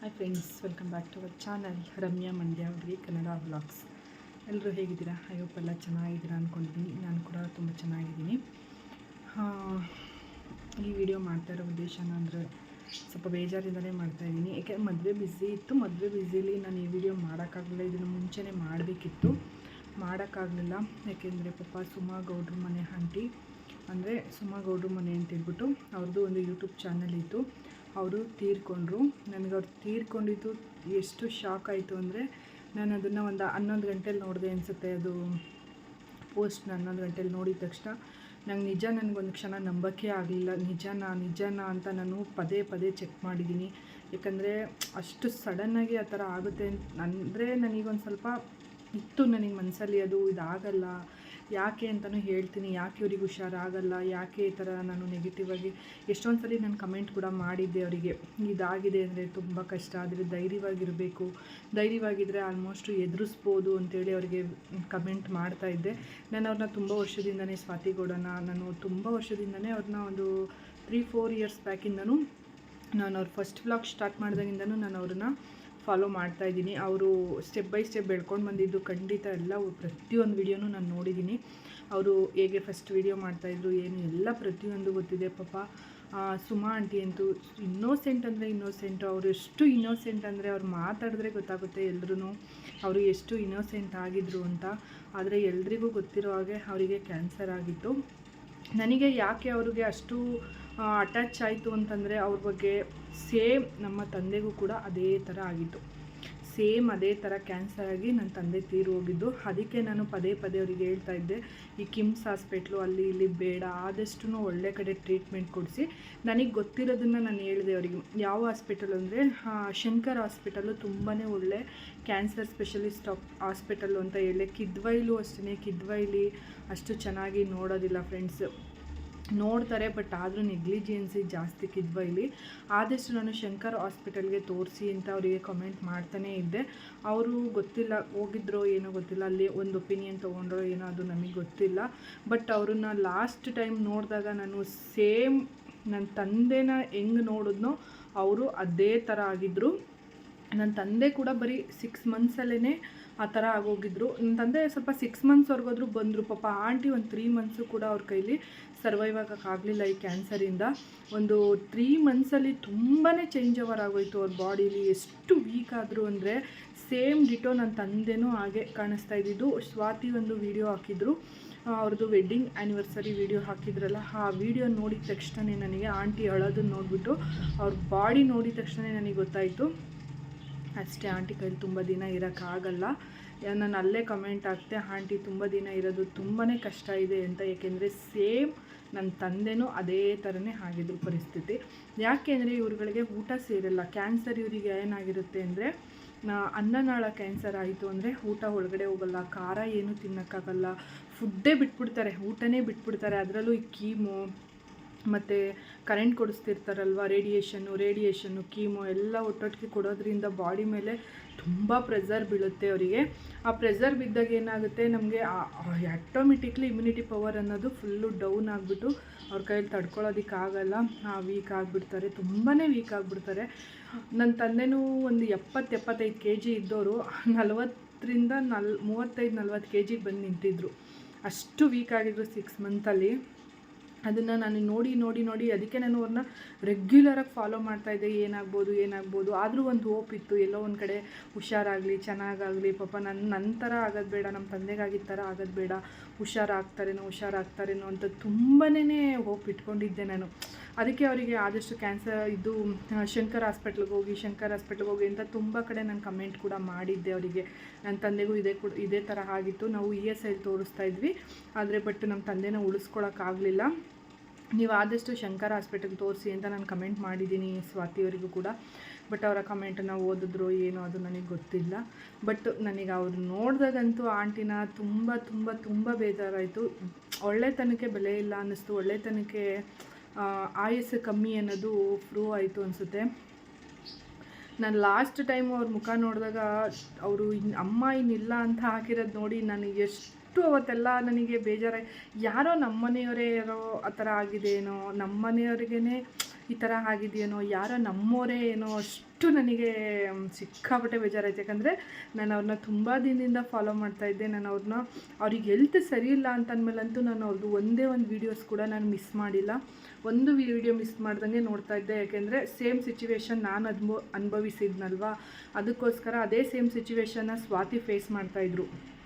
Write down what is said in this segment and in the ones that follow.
Hi friends welcome back to our channel Ramya Mandya ಅವ್ರಿ Kannada vlogs ಎಲ್ಲರೂ ಹೇಗಿದ್ದೀರಾ? I hope ಎಲ್ಲ ಚೆನ್ನಾಗಿದ್ದೀರಾ ಅಂದ್ಕೊಂಡಿದ್ದೀನಿ ನಾನು ಕೂಡ ತುಂಬ ಚೆನ್ನಾಗಿದ್ದೀನಿ. ಈ ವಿಡಿಯೋ ಮಾಡ್ತಾ ಇರೋ ಉದ್ದೇಶನ ಅಂದರೆ ಸ್ವಲ್ಪ ಬೇಜಾರಿಂದಲೇ ಮಾಡ್ತಾಯಿದ್ದೀನಿ ಏಕೆ ಮದುವೆ ಬ್ಯುಸಿ ಇತ್ತು. ಮದುವೆ ಬ್ಯುಸಿಲಿ ನಾನು ಈ ವಿಡಿಯೋ ಮಾಡೋಕ್ಕಾಗಲಿಲ್ಲ. ಇದನ್ನು ಮುಂಚೆನೇ ಮಾಡಬೇಕಿತ್ತು. ಮಾಡೋಕ್ಕಾಗಲಿಲ್ಲ. ಯಾಕೆಂದರೆ ಪಾಪ ಸುಮಾ ಗೌಡ್ರ ಮನೆ ಆಂಟಿ ಅಂದರೆ ಸುಮಾ ಗೌಡ್ರ ಮನೆ ಅಂತೇಳ್ಬಿಟ್ಟು ಅವ್ರದ್ದು ಒಂದು ಯೂಟ್ಯೂಬ್ ಚಾನಲ್ ಇತ್ತು. ಅವರು ತೀರ್ಕೊಂಡ್ರು. ನನಗೆ ಅವ್ರು ತೀರ್ಕೊಂಡಿದ್ದು ಎಷ್ಟು ಶಾಕ್ ಆಯಿತು ಅಂದರೆ ನಾನು ಅದನ್ನು ಒಂದು ಹನ್ನೊಂದು ಗಂಟೆಲಿ ನೋಡಿದೆ ಅನಿಸುತ್ತೆ. ಅದು ಪೋಸ್ಟ್ನ ಹನ್ನೊಂದು ಗಂಟೆಲಿ ನೋಡಿದ ತಕ್ಷಣ. ನಂಗೆ ನಿಜ ನನಗೊಂದು ಕ್ಷಣ ನಂಬಕ್ಕೆ ಆಗಲಿಲ್ಲ. ನಿಜನಾ ನಿಜನಾ ಅಂತ ನಾನು ಪದೇ ಪದೇ ಚೆಕ್ ಮಾಡಿದ್ದೀನಿ ಯಾಕಂದರೆ ಅಷ್ಟು ಸಡನ್ನಾಗಿ ಆ ಥರ ಆಗುತ್ತೆ. ಅಂತ ಅಂದರೆ ನನಗೊಂದು ಸ್ವಲ್ಪ ಇತ್ತು ನನಗೆ ಮನಸ್ಸಲ್ಲಿ ಅದು ಇದಾಗಲ್ಲ. ಯಾಕೆ ಅಂತಲೂ ಹೇಳ್ತೀನಿ. ಯಾಕೆ ಇವ್ರಿಗೆ ಹುಷಾರಾಗಲ್ಲ? ಯಾಕೆ ಈ ಥರ ನಾನು ನೆಗೆಟಿವ್ ಆಗಿ? ಎಷ್ಟೊಂದು ಸಲ ನಾನು ಕಮೆಂಟ್ ಕೂಡ ಮಾಡಿದ್ದೆ ಅವರಿಗೆ. ಇದಾಗಿದೆ ಅಂದರೆ ತುಂಬ ಕಷ್ಟ. ಆದರೆ ಧೈರ್ಯವಾಗಿರಬೇಕು. ಧೈರ್ಯವಾಗಿದ್ದರೆ ಆಲ್ಮೋಸ್ಟು ಎದುರಿಸ್ಬೋದು ಅಂತೇಳಿ ಅವರಿಗೆ ಕಮೆಂಟ್ ಮಾಡ್ತಾ ಇದ್ದೆ. ನಾನು ಅವ್ರನ್ನ ತುಂಬ ವರ್ಷದಿಂದನೇ ಸ್ವಾತಿ ನಾನು ತುಂಬ ವರ್ಷದಿಂದನೇ ಅವ್ರನ್ನ ಒಂದು ತ್ರೀ ಫೋರ್ ಇಯರ್ಸ್ ಬ್ಯಾಕಿಂದನೂ ನಾನು ಅವ್ರ ಫಸ್ಟ್ ವ್ಲಾಗ್ ಸ್ಟಾರ್ಟ್ ಮಾಡಿದಾಗಿಂದನೂ ನಾನು ಅವ್ರನ್ನ ಫಾಲೋ ಮಾಡ್ತಾ ಇದ್ದೀನಿ. ಅವರು ಸ್ಟೆಪ್ ಬೈ ಸ್ಟೆಪ್ ಬೆಳ್ಕೊಂಡು ಬಂದಿದ್ದು ಖಂಡಿತ ಎಲ್ಲ ಪ್ರತಿಯೊಂದು ವಿಡಿಯೋನೂ ನಾನು ನೋಡಿದ್ದೀನಿ. ಅವರು ಹೇಗೆ ಫಸ್ಟ್ ವಿಡಿಯೋ ಮಾಡ್ತಾಯಿದ್ರು ಏನು ಎಲ್ಲ ಪ್ರತಿಯೊಂದು ಗೊತ್ತಿದೆ. ಪಾಪ ಸುಮಾ ಆಂಟಿ ಅಂತೂ ಇನ್ನೋಸೆಂಟ್ ಅಂದರೆ ಇನ್ನೋಸೆಂಟು ಅವರು ಎಷ್ಟು ಇನ್ನೋಸೆಂಟ್ ಅಂದರೆ ಅವ್ರು ಮಾತಾಡಿದ್ರೆ ಗೊತ್ತಾಗುತ್ತೆ ಎಲ್ರೂ ಅವರು ಎಷ್ಟು ಇನ್ನೋಸೆಂಟ್ ಆಗಿದ್ರು ಅಂತ. ಆದರೆ ಎಲ್ರಿಗೂ ಗೊತ್ತಿರೋ ಹಾಗೆ ಅವರಿಗೆ ಕ್ಯಾನ್ಸರ್ ಆಗಿತ್ತು. ನನಗೆ ಯಾಕೆ ಅವ್ರಿಗೆ ಅಷ್ಟು ಅಟ್ಯಾಚ್ ಆಯಿತು ಅಂತಂದರೆ ಅವ್ರ ಬಗ್ಗೆ ಸೇಮ್ ನಮ್ಮ ತಂದೆಗೂ ಕೂಡ ಅದೇ ಥರ ಆಗಿತ್ತು. ಸೇಮ್ ಅದೇ ಥರ ಕ್ಯಾನ್ಸರ್ ಆಗಿ ನನ್ನ ತಂದೆ ತೀರು ಹೋಗಿದ್ದು. ಅದಕ್ಕೆ ನಾನು ಪದೇ ಪದೇ ಅವರಿಗೆ ಹೇಳ್ತಾ ಇದ್ದೆ, ಈ ಕಿಮ್ಸ್ ಹಾಸ್ಪಿಟ್ಲು ಅಲ್ಲಿ ಇಲ್ಲಿ ಬೇಡ ಆದಷ್ಟು ಒಳ್ಳೆ ಕಡೆ ಟ್ರೀಟ್ಮೆಂಟ್ ಕೊಡಿಸಿ. ನನಗೆ ಗೊತ್ತಿರೋದನ್ನು ನಾನು ಹೇಳಿದೆ ಅವರಿಗೆ. ಯಾವ ಹಾಸ್ಪಿಟಲ್ ಅಂದರೆ ಶಂಕರ್ ಹಾಸ್ಪಿಟಲು ತುಂಬಾ ಒಳ್ಳೆ ಕ್ಯಾನ್ಸರ್ ಸ್ಪೆಷಲಿಸ್ಟ್ ಹಾಸ್ಪಿಟಲ್ಲು ಅಂತ ಹೇಳಿ ಕಿದ್ವೈಲು ಅಷ್ಟೇ ಕಿದ್ವೈಲಿ ಅಷ್ಟು ಚೆನ್ನಾಗಿ ನೋಡೋದಿಲ್ಲ ಫ್ರೆಂಡ್ಸ್ ನೋಡ್ತಾರೆ, ಬಟ್ ಆದರೂ ನೆಗ್ಲಿಜಿಯನ್ಸಿ ಜಾಸ್ತಿ ಕಿದ್ವೈಲಿ ಆದಷ್ಟು ನಾನು ಶಂಕರ್ ಹಾಸ್ಪಿಟಲ್ಗೆ ತೋರಿಸಿ ಅಂತ ಅವರಿಗೆ ಕಮೆಂಟ್ ಮಾಡ್ತಾನೇ ಇದ್ದೆ. ಅವರು ಗೊತ್ತಿಲ್ಲ, ಹೋಗಿದ್ರೋ ಏನೋ ಗೊತ್ತಿಲ್ಲ, ಅಲ್ಲಿ ಒಂದು ಒಪಿನಿಯನ್ ತೊಗೊಂಡ್ರೋ ಏನೋ ಅದು ನಮಗೆ ಗೊತ್ತಿಲ್ಲ. ಬಟ್ ಅವ್ರನ್ನ ಲಾಸ್ಟ್ ಟೈಮ್ ನೋಡಿದಾಗ ನಾನು ಸೇಮ್ ನನ್ನ ತಂದೆನ ಹೆಂಗೆ ನೋಡಿದ್ನೋ, ಅವರು ಅದೇ ಥರ ಆಗಿದ್ದರು ನನ್ನ ತಂದೆ ಕೂಡ ಬರೀ ಸಿಕ್ಸ್ ಮಂತ್ಸಲ್ಲೇ ಆ ಥರ ಆಗೋಗಿದ್ರು. ನನ್ನ ತಂದೆ ಸ್ವಲ್ಪ ಸಿಕ್ಸ್ ಮಂತ್ಸ್ವರೆಗಾದ್ರೂ ಬಂದರು. ಪಾಪ ಆಂಟಿ ಒಂದು ತ್ರೀ ಮಂತ್ಸು ಕೂಡ ಅವ್ರ ಕೈಲಿ ಸರ್ವೈವ್ ಆಗೋಕ್ಕಾಗಲಿಲ್ಲ ಈ ಕ್ಯಾನ್ಸರಿಂದ ಒಂದು ತ್ರೀ ಮಂತ್ಸಲ್ಲಿ ತುಂಬಾ ಚೇಂಜ್ ಓವರ್ ಆಗೋಯ್ತು ಅವ್ರ ಬಾಡೀಲಿ. ಎಷ್ಟು ವೀಕ್ ಆದರೂ ಅಂದರೆ ಸೇಮ್ ಡಿಟೋ ನನ್ನ ತಂದೆನೂ ಹಾಗೆ ಕಾಣಿಸ್ತಾ ಇದ್ದಿದ್ದು. ಸ್ವಾತಿ ಒಂದು ವಿಡಿಯೋ ಹಾಕಿದ್ರು. ಅವ್ರದ್ದು ವೆಡ್ಡಿಂಗ್ ಆ್ಯನಿವರ್ಸರಿ ವಿಡಿಯೋ ಹಾಕಿದ್ರಲ್ಲ, ಆ ವೀಡಿಯೋ ನೋಡಿದ ತಕ್ಷಣ ನನಗೆ ಆಂಟಿ ಅಳೋದನ್ನ ನೋಡಿಬಿಟ್ಟು ಅವ್ರ ಬಾಡಿ ನೋಡಿದ ತಕ್ಷಣ ನನಗೆ ಗೊತ್ತಾಯಿತು. ಅಷ್ಟೇ ಆಂಟಿ ಕೈಲಿ ತುಂಬ ದಿನ ಇರೋಕ್ಕಾಗಲ್ಲ. ನಾನು ಅಲ್ಲೇ ಕಮೆಂಟ್ ಹಾಕ್ತೆ, ಆಂಟಿ ತುಂಬ ದಿನ ಇರೋದು ತುಂಬಾ ಕಷ್ಟ ಇದೆ ಅಂತ. ಏಕೆಂದರೆ ಸೇಮ್ ನನ್ನ ತಂದೆನೂ ಅದೇ ಥರನೇ ಆಗಿದ್ರು ಪರಿಸ್ಥಿತಿ. ಯಾಕೆ ಅಂದರೆ ಇವ್ರುಗಳಿಗೆ ಊಟ ಸೇರಲ್ಲ. ಕ್ಯಾನ್ಸರ್ ಇವರಿಗೆ ಏನಾಗಿರುತ್ತೆ ಅಂದರೆ ಅನ್ನನಾಳ ಕ್ಯಾನ್ಸರ್ ಆಯಿತು ಅಂದರೆ ಊಟ ಒಳಗಡೆ ಹೋಗಲ್ಲ, ಖಾರ ಏನು ತಿನ್ನೋಕ್ಕಾಗಲ್ಲ. ಫುಡ್ಡೇ ಬಿಟ್ಬಿಡ್ತಾರೆ, ಊಟನೇ ಬಿಟ್ಬಿಡ್ತಾರೆ. ಅದರಲ್ಲೂ ಈ ಕೀಮೋ ಮತ್ತು ಕರೆಂಟ್ ಕೊಡಿಸ್ತಿರ್ತಾರಲ್ವ ರೇಡಿಯೇಷನ್ನು ರೇಡಿಯೇಷನ್ನು ಕೀಮೋ ಎಲ್ಲ ಒಟ್ಟೊಟ್ಟಿಗೆ ಕೊಡೋದ್ರಿಂದ ಬಾಡಿ ಮೇಲೆ ತುಂಬ ಪ್ರೆಸರ್ ಬೀಳುತ್ತೆ ಅವರಿಗೆ. ಆ ಪ್ರೆಸರ್ ಬಿದ್ದಾಗ ಏನಾಗುತ್ತೆ, ನಮಗೆ ಆಟೋಮೆಟಿಕ್ಲಿ ಇಮ್ಯುನಿಟಿ ಪವರ್ ಅನ್ನೋದು ಫುಲ್ಲು ಡೌನ್ ಆಗಿಬಿಟ್ಟು ಅವ್ರ ಕೈಯಲ್ಲಿ ತಡ್ಕೊಳ್ಳೋದಕ್ಕಾಗಲ್ಲ ವೀಕ್ ಆಗಿಬಿಡ್ತಾರೆ ತುಂಬಾ ವೀಕ್ ಆಗಿಬಿಡ್ತಾರೆ. ನನ್ನ ತಂದೆನೂ ಒಂದು ಎಪ್ಪತ್ತು ಎಪ್ಪತ್ತೈದು ಕೆ ಜಿ ಇದ್ದವರು ನಲ್ವತ್ತರಿಂದ ನಲ್, ಮೂವತ್ತೈದು ನಲ್ವತ್ತು ಕೆ ಜಿಗೆ ಬಂದು ನಿಂತಿದ್ರು. ಅಷ್ಟು ವೀಕ್ ಆಗಿದ್ರು ಸಿಕ್ಸ್ ಮಂತಲ್ಲಿ ಅದನ್ನು ನಾನು ನೋಡಿ ನೋಡಿ ನೋಡಿ ಅದಕ್ಕೆ ನಾನು ಅವ್ರನ್ನ ರೆಗ್ಯುಲರಾಗಿ ಫಾಲೋ ಮಾಡ್ತಾಯಿದ್ದೆ ಏನಾಗ್ಬೋದು ಏನಾಗ್ಬೋದು. ಆದರೂ ಒಂದು ಹೋಪ್ ಇತ್ತು. ಎಲ್ಲೋ ಒಂದು ಕಡೆ ಹುಷಾರಾಗಲಿ, ಚೆನ್ನಾಗಾಗಲಿ. ಪಾಪ ನನ್ನ ನನ್ನ ಥರ ಆಗೋದು ಬೇಡ. ನಮ್ಮ ತಂದೆಗಾಗಿದ್ದ ಥರ ಆಗೋದು ಬೇಡ. ಹುಷಾರಾಗ್ತಾರೇನೋ ಹುಷಾರಾಗ್ತಾರೇನೋ ಅಂತ ತುಂಬನೇ ಹೋಪ್ ಇಟ್ಕೊಂಡಿದ್ದೆ ನಾನು. ಅದಕ್ಕೆ ಅವರಿಗೆ ಆದಷ್ಟು ಕ್ಯಾನ್ಸರ್ ಇದು ಶಂಕರ್ ಹಾಸ್ಪಿಟ್ಲಿಗೆ ಹೋಗಿ, ಶಂಕರ್ ಹಾಸ್ಪಿಟ್ಲಿಗೆ ಹೋಗಿ ಅಂತ ತುಂಬ ಕಡೆ ನಾನು ಕಮೆಂಟ್ ಕೂಡ ಮಾಡಿದ್ದೆ ಅವರಿಗೆ. ನನ್ನ ತಂದೆಗೂ ಇದೇ ಕೂಡ, ಇದೇ ಥರ ಆಗಿತ್ತು. ನಾವು ಇ ಎಸ್ ಐಲಿ ತೋರಿಸ್ತಾ ಇದ್ವಿ. ಆದರೆ ಬಟ್ ನಮ್ಮ ತಂದೆನ ಉಳಿಸ್ಕೊಳಕ್ಕಾಗಲಿಲ್ಲ ನೀವು ಆದಷ್ಟು ಶಂಕರ್ ಹಾಸ್ಪಿಟಲ್ಗೆ ತೋರಿಸಿ ಅಂತ ನಾನು ಕಮೆಂಟ್ ಮಾಡಿದ್ದೀನಿ ಸ್ವಾತಿಯವರಿಗೂ ಕೂಡ. ಬಟ್ ಅವರ ಕಮೆಂಟನ್ನು ಓದಿದ್ರು ಏನೋ ಅದು ನನಗೆ ಗೊತ್ತಿಲ್ಲ. ಬಟ್ ನನಗೆ ಅವ್ರು ನೋಡಿದಾಗಂತೂ ಆಂಟಿನ ತುಂಬ ತುಂಬ ತುಂಬ ಬೇಜಾರಾಯಿತು. ಒಳ್ಳೆತನಕ್ಕೆ ಬೆಲೆ ಇಲ್ಲ ಅನ್ನಿಸ್ತು. ಒಳ್ಳೆತನಕ್ಕೆ ಆಯಸ್ಸು ಕಮ್ಮಿ ಅನ್ನೋದು ಪ್ರೂವ್ ಆಯಿತು ಅನಿಸುತ್ತೆ. ನಾನು ಲಾಸ್ಟ್ ಟೈಮ್ ಅವ್ರ ಮುಖ ನೋಡಿದಾಗ ಅವರು ಇನ್ನು ಅಮ್ಮ ಇನ್ನಿಲ್ಲ ಅಂತ ಹಾಕಿರೋದು ನೋಡಿ ನನಗೆ ಎಷ್ಟು ಅವತ್ತೆಲ್ಲ ನನಗೆ ಬೇಜಾರಾಗಿ ಯಾರೋ ನಮ್ಮನೆಯವರೇ ಯಾರೋ ಆ ಥರ ಆಗಿದೆಯೇನೋ ನಮ್ಮನೆಯವ್ರಿಗೇ ಈ ಥರ ಆಗಿದೆಯೇನೋ, ಯಾರೋ ನಮ್ಮೋರೇ ಏನೋ ಅಷ್ಟು ನನಗೆ ಸಿಕ್ಕಾಪಟ್ಟೆ ಬೇಜಾರಾಯ್ತು. ಯಾಕಂದರೆ ನಾನು ಅವ್ರನ್ನ ತುಂಬ ದಿನದಿಂದ ಫಾಲೋ ಮಾಡ್ತಾ ಇದ್ದೆ. ನಾನು ಅವ್ರನ್ನ, ಅವ್ರಿಗೆ ಹೆಲ್ತ್ ಸರಿ ಇಲ್ಲ ಅಂತ ಅಂದಮೇಲಂತೂ ನಾನು ಅವ್ರದ್ದು ಒಂದೇ ಒಂದು ವೀಡಿಯೋಸ್ ಕೂಡ ನಾನು ಮಿಸ್ ಮಾಡಿಲ್ಲ. ಒಂದು ವಿಡಿಯೋ ಮಿಸ್ ಮಾಡ್ದಂಗೆ ನೋಡ್ತಾ ಇದ್ದೆ. ಯಾಕೆಂದರೆ ಸೇಮ್ ಸಿಚುವೇಶನ್ ನಾನು ಅನ್ಭವ ಅನುಭವಿಸಿದ್ನಲ್ವಾ? ಅದಕ್ಕೋಸ್ಕರ ಅದೇ ಸೇಮ್ ಸಿಚುವೇಶನ್ನ ಸ್ವಾತಿ ಫೇಸ್ ಮಾಡ್ತಾಯಿದ್ರು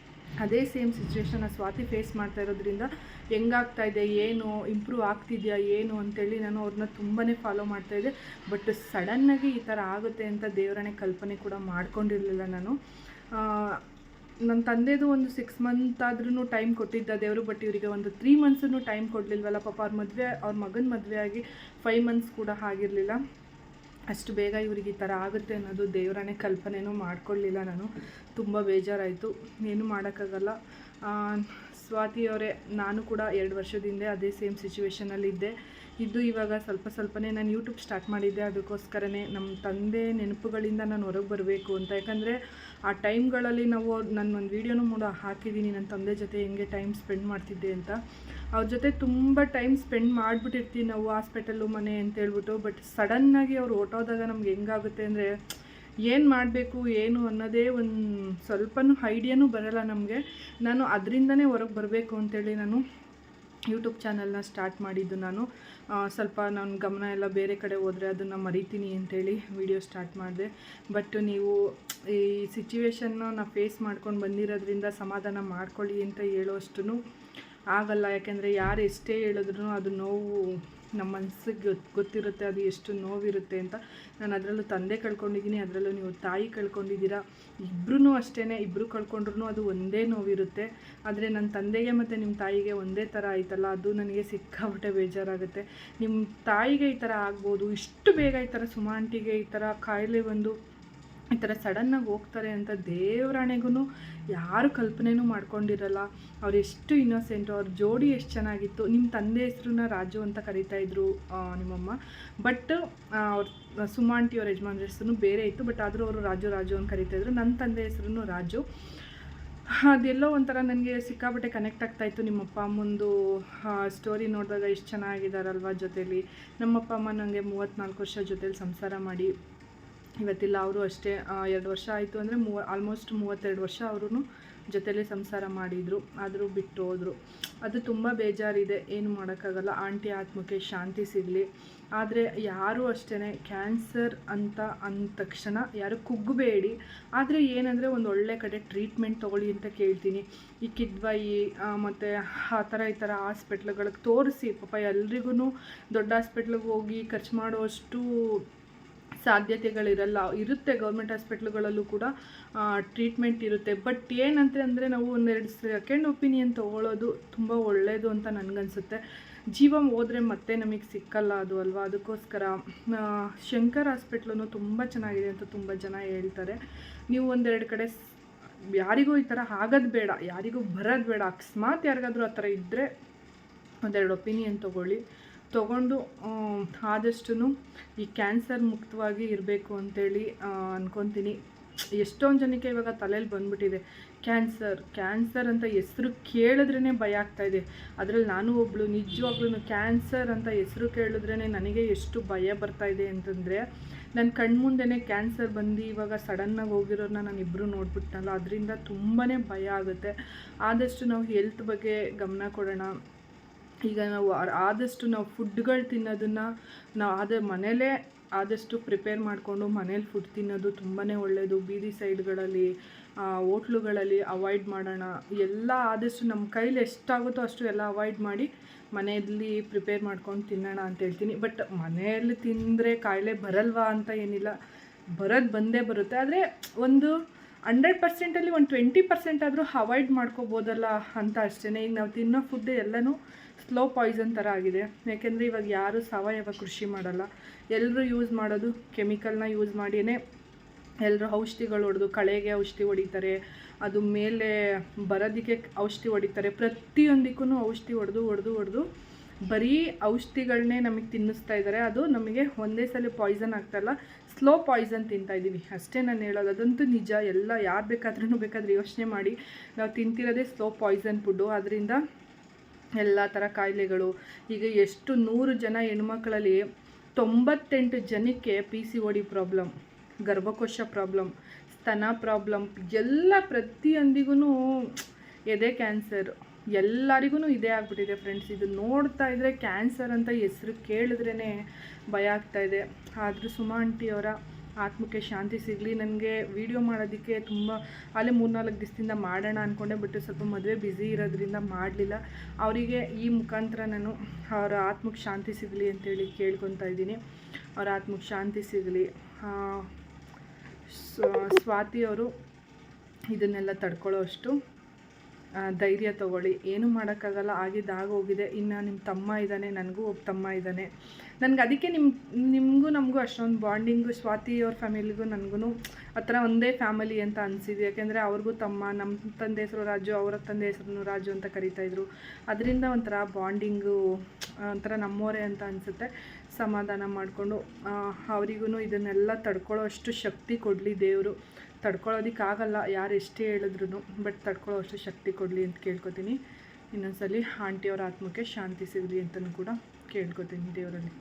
ಅದೇ ಸೇಮ್ ಸಿಚುವೇಶನ್ನ ಸ್ವಾತಿ ಫೇಸ್ ಮಾಡ್ತಾ ಇರೋದ್ರಿಂದ ಹೆಂಗಾಗ್ತಾ ಇದೆ, ಏನು ಇಂಪ್ರೂವ್ ಆಗ್ತಿದೆಯಾ, ಏನು ಅಂತೇಳಿ ನಾನು ಅವ್ರನ್ನ ತುಂಬಾ ಫಾಲೋ ಮಾಡ್ತಾ ಇದ್ದೆ. ಬಟ್ ಸಡನ್ನಾಗಿ ಈ ಥರ ಆಗುತ್ತೆ ಅಂತ ದೇವರನೇ ಕಲ್ಪನೆ ಕೂಡ ಮಾಡ್ಕೊಂಡಿರಲಿಲ್ಲ ನಾನು. ನನ್ನ ತಂದೆದು ಒಂದು ಸಿಕ್ಸ್ ಮಂತ್ ಆದ್ರೂ ಟೈಮ್ ಕೊಟ್ಟಿದ್ದ ದೇವರು ಬಟ್ ಇವರಿಗೆ ಒಂದು ತ್ರೀ ಮಂತ್ಸನ್ನು ಟೈಮ್ ಕೊಡಲಿಲ್ವಲ್ಲ ಪಾಪ, ಅವ್ರ ಮದುವೆ, ಅವ್ರ ಮಗನ ಮದುವೆ ಆಗಿ ಫೈವ್ ಮಂತ್ಸ್ ಕೂಡ ಆಗಿರಲಿಲ್ಲ. ಅಷ್ಟು ಬೇಗ ಇವ್ರಿಗೆ ಈ ಥರ ಆಗುತ್ತೆ ಅನ್ನೋದು ದೇವರನೇ ಕಲ್ಪನೆನೂ ಮಾಡ್ಕೊಳ್ಳಿಲ್ಲ ನಾನು. ತುಂಬ ಬೇಜಾರಾಯಿತು. ಏನೂ ಮಾಡೋಕ್ಕಾಗಲ್ಲ. ಸ್ವಾತಿಯವರೇ, ನಾನು ಕೂಡ ಎರಡು ವರ್ಷದಿಂದ ಅದೇ ಸೇಮ್ ಸಿಚುವೇಷನಲ್ಲಿದ್ದೆ ಇದ್ದು. ಇವಾಗ ಸ್ವಲ್ಪ ಸ್ವಲ್ಪನೇ ನಾನು ಯೂಟ್ಯೂಬ್ ಸ್ಟಾರ್ಟ್ ಮಾಡಿದ್ದೆ. ಅದಕ್ಕೋಸ್ಕರನೇ ನಮ್ಮ ತಂದೆ ನೆನಪುಗಳಿಂದ ನಾನು ಹೊರಗೆ ಬರಬೇಕು ಅಂತ. ಯಾಕಂದರೆ ಆ ಟೈಮ್ಗಳಲ್ಲಿ ನಾವು, ನಾನು ಒಂದು ವೀಡಿಯೋನೂ ಮೂಡ ಹಾಕಿದ್ದೀನಿ. ನನ್ನ ತಂದೆ ಜೊತೆ ಹೆಂಗೆ ಟೈಮ್ ಸ್ಪೆಂಡ್ ಮಾಡ್ತಿದ್ದೆ ಅಂತ. ಅವ್ರ ಜೊತೆ ತುಂಬ ಟೈಮ್ ಸ್ಪೆಂಡ್ ಮಾಡಿಬಿಟ್ಟಿರ್ತೀವಿ ನಾವು ಹಾಸ್ಪಿಟಲ್ಲು ಮನೆ ಅಂತ ಹೇಳ್ಬಿಟ್ಟು ಬಟ್ ಸಡನ್ನಾಗಿ ಅವ್ರು ಹೊಟ್ಟೋದಾಗ ನಮ್ಗೆ ಹೆಂಗಾಗುತ್ತೆ ಅಂದರೆ, ಏನು ಮಾಡಬೇಕು, ಏನು ಅನ್ನೋದೇ ಒಂದು ಸ್ವಲ್ಪನೂ ಐಡಿಯಾನೂ ಬರಲ್ಲ ನಮಗೆ. ನಾನು ಅದರಿಂದನೇ ಹೊರಗೆ ಬರಬೇಕು ಅಂತೇಳಿ ನಾನು ಯೂಟ್ಯೂಬ್ ಚಾನಲ್ನ ಸ್ಟಾರ್ಟ್ ಮಾಡಿದ್ದು ನಾನು. ಸ್ವಲ್ಪ ನನ್ನ ಗಮನ ಎಲ್ಲ ಬೇರೆ ಕಡೆ ಹೋದರೆ ಅದನ್ನು ಮರಿತೀನಿ ಅಂತೇಳಿ ವಿಡಿಯೋ ಸ್ಟಾರ್ಟ್ ಮಾಡಿದೆ. ಬಟ್ ನೀವು ಈ ಸಿಚುವೇಶನ್ನ ನಾವು ಫೇಸ್ ಮಾಡ್ಕೊಂಡು ಬಂದಿರೋದ್ರಿಂದ ಸಮಾಧಾನ ಮಾಡ್ಕೊಳ್ಳಿ ಅಂತ ಹೇಳೋಷ್ಟು ಆಗಲ್ಲ, ಯಾಕೆಂದರೆ ಯಾರು ಎಷ್ಟೇ ಹೇಳಿದ್ರು ಅದು ನೋವು ನಮ್ಮ ಮನಸ್ಸಿಗೆ ಗೊತ್ತಿರುತ್ತೆ, ಅದು ಎಷ್ಟು ನೋವಿರುತ್ತೆ ಅಂತ. ನಾನು ಅದರಲ್ಲೂ ತಂದೆ ಕಳ್ಕೊಂಡಿದ್ದೀನಿ ಅದರಲ್ಲೂ ನೀವು ತಾಯಿ ಕಳ್ಕೊಂಡಿದ್ದೀರಾ ಇಬ್ಬರೂ ಅಷ್ಟೇ ಇಬ್ಬರು ಕಳ್ಕೊಂಡ್ರೂ ಅದು ಒಂದೇ ನೋವಿರುತ್ತೆ. ಆದರೆ ನನ್ನ ತಂದೆಗೆ ಮತ್ತು ನಿಮ್ಮ ತಾಯಿಗೆ ಒಂದೇ ಥರ ಆಯ್ತಲ್ಲ, ಅದು ನನಗೆ ಸಿಕ್ಕಾಬಿಟ್ಟೆ ಬೇಜಾರಾಗುತ್ತೆ. ನಿಮ್ಮ ತಾಯಿಗೆ ಈ ಥರ ಆಗ್ಬೋದು, ಇಷ್ಟು ಬೇಗ ಈ ಥರ ಸುಮಾಂಟಿಗೆ ಈ ಥರ ಕಾಯಿಲೆ ಬಂದು ಈ ಥರ ಸಡನ್ನಾಗಿ ಹೋಗ್ತಾರೆ ಅಂತ ದೇವರಾಣೆಗೂ ಯಾರು ಕಲ್ಪನೆನೂ ಮಾಡ್ಕೊಂಡಿರಲ್ಲ. ಅವ್ರು ಎಷ್ಟು ಇನ್ನೋಸೆಂಟು ಅವ್ರ ಜೋಡಿ ಎಷ್ಟು ಚೆನ್ನಾಗಿತ್ತು. ನಿಮ್ಮ ತಂದೆ ಹೆಸ್ರನ್ನ ರಾಜು ಅಂತ ಕರಿತಾಯಿದ್ರು ನಿಮ್ಮಮ್ಮ. ಬಟ್ ಅವ್ರ ಸುಮಾಂಟಿ ಅವ್ರ ಯಜಮಾನ್ರ ಹೆಸರು ಬೇರೆ ಇತ್ತು. ಬಟ್ ಆದರೂ ಅವರು ರಾಜು ರಾಜು ಅಂತ ಕರಿತಾ ಇದ್ರು. ನನ್ನ ತಂದೆ ಹೆಸರು ರಾಜು. ಅದೆಲ್ಲೋ ಒಂಥರ ನನಗೆ ಸಿಕ್ಕಾಪಟ್ಟೆ ಕನೆಕ್ಟ್ ಆಗ್ತಾಯಿತ್ತು ನಿಮ್ಮಪ್ಪ ಅಮ್ಮಂದು ಸ್ಟೋರಿ ನೋಡಿದಾಗ ಎಷ್ಟು ಚೆನ್ನಾಗಿದ್ದಾರಲ್ವ ಜೊತೇಲಿ. ನಮ್ಮಪ್ಪ ಅಮ್ಮ ನನಗೆ ಮೂವತ್ತ್ನಾಲ್ಕು ವರ್ಷ ಜೊತೇಲಿ ಸಂಸಾರ ಮಾಡಿ. ಇವತ್ತಿಲ್ಲ, ಅವರು ಅಷ್ಟೇ ಎರಡು ವರ್ಷ ಆಯಿತು ಅಂದರೆ ಮೂವ ಆಲ್ಮೋಸ್ಟ್ ಮೂವತ್ತೆರಡು ವರ್ಷ ಅವರು ಜೊತೆಲೇ ಸಂಸಾರ ಮಾಡಿದರು, ಆದರೂ ಬಿಟ್ಟು ಹೋದರು ಅದು ತುಂಬ ಬೇಜಾರಿದೆ, ಏನು ಮಾಡೋಕ್ಕಾಗಲ್ಲ. ಆಂಟಿ ಆತ್ಮಕ್ಕೆ ಶಾಂತಿ ಸಿಗಲಿ. ಆದರೆ ಯಾರೂ ಅಷ್ಟೇ ಕ್ಯಾನ್ಸರ್ ಅಂತ ಅಂದ ತಕ್ಷಣ ಯಾರು ಕುಗ್ಗಬೇಡಿ ಆದರೆ ಏನಂದರೆ ಒಂದು ಒಳ್ಳೆ ಕಡೆ ಟ್ರೀಟ್ಮೆಂಟ್ ತೊಗೊಳ್ಳಿ ಅಂತ ಕೇಳ್ತೀನಿ. ಈ ಕಿದ್ವಾಯಿ ಮತ್ತು ಆ ಥರ ಈ ಥರ ಹಾಸ್ಪಿಟ್ಲ್ಗಳಿಗೆ ತೋರಿಸಿ. ಪಾಪ ಎಲ್ರಿಗೂ ದೊಡ್ಡ ಹಾಸ್ಪಿಟ್ಲಿಗೆ ಹೋಗಿ ಖರ್ಚು ಮಾಡುವಷ್ಟು ಸಾಧ್ಯತೆಗಳಿರಲ್ಲ. ಇರುತ್ತೆ ಗೌರ್ಮೆಂಟ್ ಹಾಸ್ಪಿಟ್ಲುಗಳಲ್ಲೂ ಕೂಡ ಟ್ರೀಟ್ಮೆಂಟ್ ಇರುತ್ತೆ. ಬಟ್ ಏನಂತ ಅಂದರೆ ನಾವು ಒಂದೆರಡು ಸೆಕೆಂಡ್ ಒಪಿನಿಯನ್ ತೊಗೊಳ್ಳೋದು ತುಂಬ ಒಳ್ಳೆಯದು ಅಂತ ನನಗನ್ಸುತ್ತೆ. ಜೀವ ಹೋದರೆ ಮತ್ತೆ ನಮಗೆ ಸಿಕ್ಕಲ್ಲ ಅದು ಅಲ್ವಾ? ಅದಕ್ಕೋಸ್ಕರ ಶಂಕರ್ ಹಾಸ್ಪಿಟ್ಲೂ ತುಂಬ ಚೆನ್ನಾಗಿದೆ ಅಂತ ತುಂಬ ಜನ ಹೇಳ್ತಾರೆ. ನೀವು ಒಂದೆರಡು ಕಡೆ ಯಾರಿಗೂ ಈ ಥರ ಆಗೋದು ಬೇಡ. ಯಾರಿಗೂ ಬರೋದು ಬೇಡ. ಅಕಸ್ಮಾತ್ ಯಾರಿಗಾದರೂ ಆ ಥರ ಇದ್ದರೆ ಒಂದೆರಡು ಒಪಿನಿಯನ್ ತೊಗೊಳ್ಳಿ. ತೊಗೊಂಡು ಆದಷ್ಟು ಈ ಕ್ಯಾನ್ಸರ್ ಮುಕ್ತವಾಗಿ ಇರಬೇಕು ಅಂತೇಳಿ ಅಂದ್ಕೊತೀನಿ ಎಷ್ಟೊಂದು ಜನಕ್ಕೆ ಇವಾಗ ತಲೆಯಲ್ಲಿ ಬಂದ್ಬಿಟ್ಟಿದೆ. ಕ್ಯಾನ್ಸರ್ ಕ್ಯಾನ್ಸರ್ ಅಂತ ಹೆಸ್ರು ಕೇಳಿದ್ರೇ ಭಯ ಆಗ್ತಾಯಿದೆ ಅದರಲ್ಲಿ ನಾನು ಒಬ್ಬಳು ನಿಜವಾಗ್ಲೂ ಕ್ಯಾನ್ಸರ್ ಅಂತ ಹೆಸ್ರು ಕೇಳಿದ್ರೇ ನನಗೆ ಎಷ್ಟು ಭಯ ಬರ್ತಾಯಿದೆ ಅಂತಂದರೆ ನನ್ನ ಕಣ್ಮುಂದೆನೇ ಕ್ಯಾನ್ಸರ್ ಬಂದು ಇವಾಗ ಸಡನ್ನಾಗಿ ಹೋಗಿರೋರನ್ನ ನಾನು ಇಬ್ಬರು ನೋಡ್ಬಿಟ್ಟನಲ್ಲ ಅದರಿಂದ ತುಂಬಾ ಭಯ ಆಗುತ್ತೆ. ಆದಷ್ಟು ನಾವು ಹೆಲ್ತ್ ಬಗ್ಗೆ ಗಮನ ಕೊಡೋಣ. ಈಗ ನಾವು ಆದಷ್ಟು ನಾವು ಫುಡ್ಗಳು ತಿನ್ನೋದನ್ನು ನಾವು ಅದೇ ಮನೇಲೇ ಆದಷ್ಟು ಪ್ರಿಪೇರ್ ಮಾಡಿಕೊಂಡು ಮನೇಲಿ ಫುಡ್ ತಿನ್ನೋದು ತುಂಬಾ ಒಳ್ಳೆಯದು ಬೀದಿ ಸೈಡ್ಗಳಲ್ಲಿ ಹೋಟ್ಲುಗಳಲ್ಲಿ ಅವಾಯ್ಡ್ ಮಾಡೋಣ. ಎಲ್ಲ ಆದಷ್ಟು ನಮ್ಮ ಕೈಲಿ ಎಷ್ಟಾಗುತ್ತೋ ಅಷ್ಟು ಎಲ್ಲ ಅವಾಯ್ಡ್ ಮಾಡಿ ಮನೆಯಲ್ಲಿ ಪ್ರಿಪೇರ್ ಮಾಡ್ಕೊಂಡು ತಿನ್ನೋಣ ಅಂತ ಹೇಳ್ತೀನಿ. ಬಟ್ ಮನೆಯಲ್ಲಿ ತಿಂದರೆ ಕಾಯಿಲೆ ಬರಲ್ವಾ ಅಂತ ಏನಿಲ್ಲ. ಬರೋದು ಬಂದೇ ಬರುತ್ತೆ. ಆದರೆ ಒಂದು ಹಂಡ್ರೆಡ್ ಪರ್ಸೆಂಟಲ್ಲಿ ಒಂದು ಟ್ವೆಂಟಿ ಪರ್ಸೆಂಟ್ ಆದರೂ ಅವಾಯ್ಡ್ ಮಾಡ್ಕೋಬೋದಲ್ಲ ಅಂತ ಅಷ್ಟೇ ಈಗ ನಾವು ತಿನ್ನೋ ಫುಡ್ ಎಲ್ಲನೂ ಸ್ಲೋ ಪಾಯ್ಸನ್ ಥರ ಆಗಿದೆ. ಯಾಕೆಂದರೆ ಇವಾಗ ಯಾರೂ ಸಾವಯವ ಕೃಷಿ ಮಾಡಲ್ಲ. ಎಲ್ಲರೂ ಯೂಸ್ ಮಾಡೋದು ಕೆಮಿಕಲ್ನ ಯೂಸ್ ಮಾಡಿಯೇ ಎಲ್ಲರೂ ಔಷಧಿಗಳು ಹೊಡೆದು ಕಳೆಗೆ ಔಷಧಿ ಹೊಡಿತಾರೆ. ಅದು ಮೇಲೆ ಬರೋದಕ್ಕೆ ಔಷಧಿ ಹೊಡಿತಾರೆ. ಪ್ರತಿಯೊಂದಕ್ಕೂ ಔಷಧಿ ಹೊಡೆದು ಹೊಡೆದು ಹೊಡೆದು ಬರೀ ಔಷಧಿಗಳನ್ನೇ ನಮಗೆ ತಿನ್ನಿಸ್ತಾ ಇದ್ದಾರೆ ಅದು ನಮಗೆ ಒಂದೇ ಸಲ ಪಾಯ್ಸನ್ ಆಗ್ತಾಯಿಲ್ಲ ಸ್ಲೋ ಪಾಯ್ಸನ್ ತಿಂತಾ ಇದ್ದೀವಿ ಅಷ್ಟೇ ನಾನು ಹೇಳೋದು. ಅದಂತೂ ನಿಜ. ಎಲ್ಲ ಯಾರು ಬೇಕಾದ್ರೂ ಬೇಕಾದ್ರೆ ಯೋಚನೆ ಮಾಡಿ. ನಾವು ತಿಂತಿರೋದೇ ಸ್ಲೋ ಪಾಯ್ಸನ್ ಫುಡ್ಡು ಅದರಿಂದ ಎಲ್ಲ ಥರ ಕಾಯಿಲೆಗಳು. ಈಗ ಎಷ್ಟು ನೂರು ಜನ ಹೆಣ್ಮಕ್ಳಲ್ಲಿ ತೊಂಬತ್ತೆಂಟು ಜನಕ್ಕೆ P C O D problem ಗರ್ಭಕೋಶ problem ಸ್ತನ ಪ್ರಾಬ್ಲಮ್ ಎಲ್ಲ ಪ್ರತಿಯೊಂದಿಗೂ ಎದೆ ಕ್ಯಾನ್ಸರ್ ಎಲ್ಲರಿಗೂ ಇದೇ ಆಗಿಬಿಟ್ಟಿದೆ ಫ್ರೆಂಡ್ಸ್ ಇದು ನೋಡ್ತಾ ಇದ್ದರೆ ಕ್ಯಾನ್ಸರ್ ಅಂತ ಹೆಸ್ರು ಕೇಳಿದ್ರೇ ಭಯ ಆಗ್ತಾಯಿದೆ ಆದರೂ ಸುಮಾ ಆಂಟಿಯವರ ಆತ್ಮಕ್ಕೆ ಶಾಂತಿ ಸಿಗಲಿ. ನನಗೆ ವಿಡಿಯೋ ಮಾಡೋದಕ್ಕೆ ತುಂಬ, ಅಲ್ಲೇ ಮೂರ್ನಾಲ್ಕು ದಿವಸದಿಂದ ಮಾಡೋಣ ಅಂದ್ಕೊಂಡೆ ಬಟ್ ಸ್ವಲ್ಪ ಮದುವೆ ಬ್ಯುಸಿ ಇರೋದ್ರಿಂದ ಮಾಡಲಿಲ್ಲ. ಅವರಿಗೆ ಈ ಮುಖಾಂತರ ನಾನು ಅವರ ಆತ್ಮಕ್ಕೆ ಶಾಂತಿ ಸಿಗಲಿ ಅಂತೇಳಿ ಕೇಳ್ಕೊತಾ ಇದ್ದೀನಿ. ಅವರ ಆತ್ಮಕ್ಕೆ ಶಾಂತಿ ಸಿಗಲಿ. ಸ್ವಾತಿ ಅವರು ಇದನ್ನೆಲ್ಲ ತಡ್ಕೊಳ್ಳೋ ಅಷ್ಟು. ಧೈರ್ಯ ತಗೊಳ್ಳಿ. ಏನು ಮಾಡೋಕ್ಕಾಗಲ್ಲ. ಆಗಿದ್ದು ಆಗೋಗಿದೆ. ಇನ್ನು ನಿಮ್ಮ ತಮ್ಮ ಇದ್ದಾನೆ. ನನಗೂ ಒಬ್ಬ ತಮ್ಮ ಇದ್ದಾನೆ. ನನಗೆ ಅದಕ್ಕೆ ನಿಮ್ಮ ನಿಮಗೂ ನಮಗೂ ಅಷ್ಟೊಂದು ಬಾಂಡಿಂಗು ಸ್ವಾತಿ ಅವ್ರ ಫ್ಯಾಮಿಲಿಗೂ ನನಗೂ ಆ ಥರ ಒಂದೇ ಫ್ಯಾಮಿಲಿ ಅಂತ ಅನಿಸಿದೆ. ಯಾಕೆಂದರೆ ಅವ್ರಿಗೂ ತಮ್ಮ ನಮ್ಮ ತಂದೆ ಹೆಸರು ರಾಜು, ಅವರ ತಂದೆ ಹೆಸರು ರಾಜು ಅಂತ ಕರಿತಾಯಿದ್ರು ಅದರಿಂದ ಒಂಥರ ಬಾಂಡಿಂಗು ಒಂಥರ ನಮ್ಮೋರೇ ಅಂತ ಅನಿಸುತ್ತೆ. ಸಮಾಧಾನ ಮಾಡಿಕೊಂಡು ಅವರಿಗೂ ಇದನ್ನೆಲ್ಲ ತಡ್ಕೊಳ್ಳೋ ಅಷ್ಟು ಶಕ್ತಿ ಕೊಡಲಿ ದೇವರು. ತಡ್ಕೊಳ್ಳೋದಕ್ಕಾಗಲ್ಲ, ಯಾರು ಎಷ್ಟೇ ಹೇಳಿದ್ರು ಬಟ್ ತಡ್ಕೊಳ್ಳೋ ಅಷ್ಟು ಶಕ್ತಿ ಕೊಡಲಿ ಅಂತ ಕೇಳ್ಕೊತೀನಿ. ಇನ್ನೊಂದ್ಸಲಿ ಆಂಟಿಯವ್ರ ಆತ್ಮಕ್ಕೆ ಶಾಂತಿ ಸಿಗಲಿ ಅಂತಲೂ ಕೂಡ ಕೇಳ್ಕೊತೀನಿ ದೇವರಲ್ಲಿ.